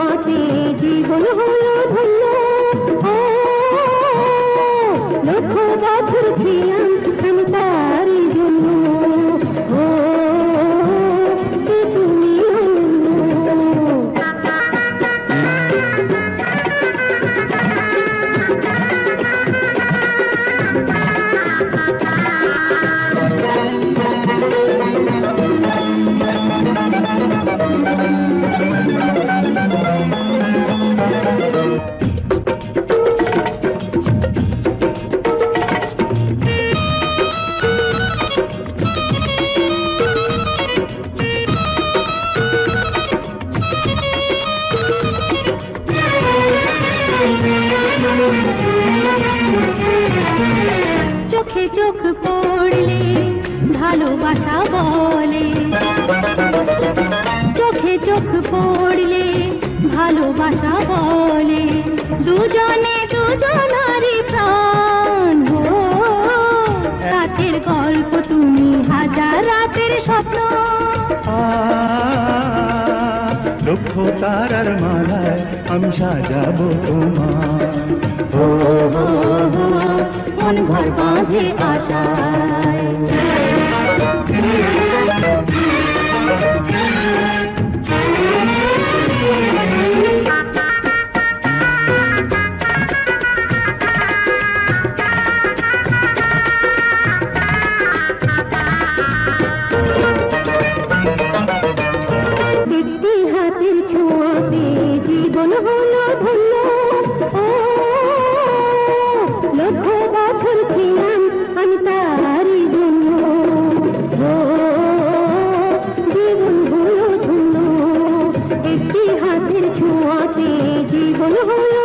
হাতের ছোঁয়াতে জীবন হলো ধন্য ও লক্ষ বছর ছিলাম আমি তারই চোখে চোখ পড়লে ভালোবাসা বলে। ভালোবাসা বলে দুজনে দুজনারই প্রাণ রাতের গল্প তুমি হাজার রাতের স্বপ্ন লক্ষ তারার মালায় আমি সাজাবো তোমার মন ঘর বাঁধে আশায় একটি হাতের ছোঁয়াতে জীবন হলো ধন্য। ও লক্ষ বছর ছিলাম আমি তারই জন্য। জীবন হলো ধন্য। একটি হাতের ছোঁয়াতে জীবন হলো